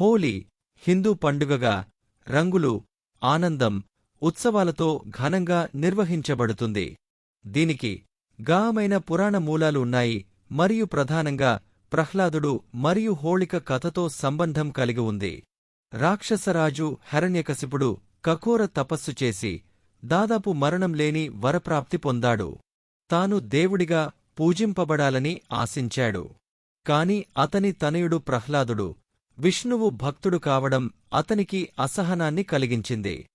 హోలీ హిందూ పండుగగా రంగులు ఆనందం ఉత్సవాలతో ఘనంగా నిర్వహించబడుతుంది. దీనికి గామైన పురాణ మూలాలు ఉన్నాయి మరియు ప్రధానంగా ప్రహ్లాదుడు మరియు హోళిక కథతో సంబంధం కలిగి ఉంది. రాక్షసరాజు హరణ్యకశిపుడు కఖోర తపస్సు చేసి దాదాపు మరణం లేని వరప్రాప్తి పొందాడు. తాను దేవుడిగా పూజింపబడాలని ఆశించాడు. కాని అతని తనయుడు ప్రహ్లాదుడు విష్ణువు భక్తుడు కావడం అతనికి అసహనాన్ని కలిగించింది.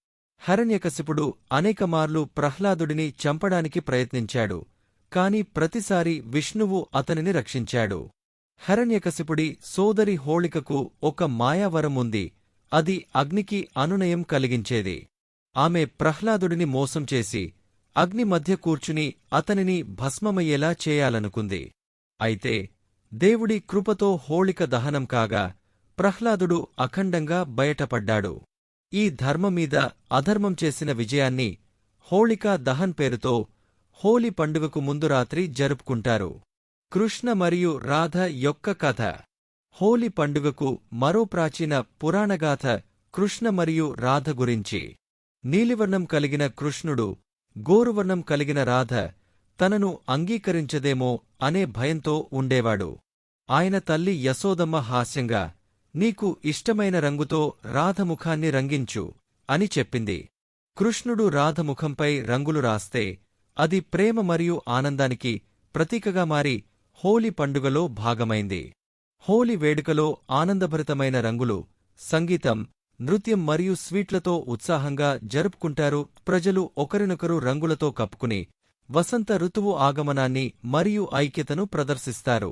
హరణ్యకశిపుడు అనేకమార్లు ప్రహ్లాదుడిని చంపడానికి ప్రయత్నించాడు కాని ప్రతిసారి విష్ణువు అతనిని రక్షించాడు. హరణ్యకశిపుడి సోదరి హోళికకు ఒక మాయావరముంది అది అగ్నికి అనునయం కలిగించేది. ఆమె ప్రహ్లాదుడిని మోసం చేసి అగ్ని మధ్య కూర్చుని అతనిని భస్మమయ్యేలా చేయాలనుకుంది. అయితే దేవుడి కృపతో హోళిక దహనం కాగా ప్రహ్లాదుడు అఖండంగా బయటపడ్డాడు. ఈ ధర్మమీద అధర్మం చేసిన విజయాన్ని హోళికా దహన్ పేరుతో హోలీ పండుగకు ముందు రాత్రి జరుపుకుంటారు. కృష్ణ మరియు రాధ యొక్క కథ. హోలీ పండుగకు మరో ప్రాచీన పురాణగాథ కృష్ణ మరియు రాధ గురించి. నీలివర్ణం కలిగిన కృష్ణుడు గోరువర్ణం కలిగిన రాధ తనను అంగీకరించదేమో అనే భయంతో ఉండేవాడు. ఆయన తల్లి యశోదమ్మ హాస్యంగా నీకు ఇష్టమైన రంగుతో రాధముఖాన్ని రంగించు అని చెప్పింది. కృష్ణుడు రాధముఖంపై రంగులు రాస్తే అది ప్రేమ మరియు ఆనందానికి ప్రతీకగా మారి హోలీ పండుగలో భాగమైంది. హోలీ వేడుకలో ఆనందభరితమైన రంగులు సంగీతం నృత్యం మరియు స్వీట్లతో ఉత్సాహంగా జరుపుకుంటారు. ప్రజలు ఒకరినొకరు రంగులతో కప్పుకుని వసంత ఋతువు ఆగమనాన్ని మరియు ఐక్యతను ప్రదర్శిస్తారు.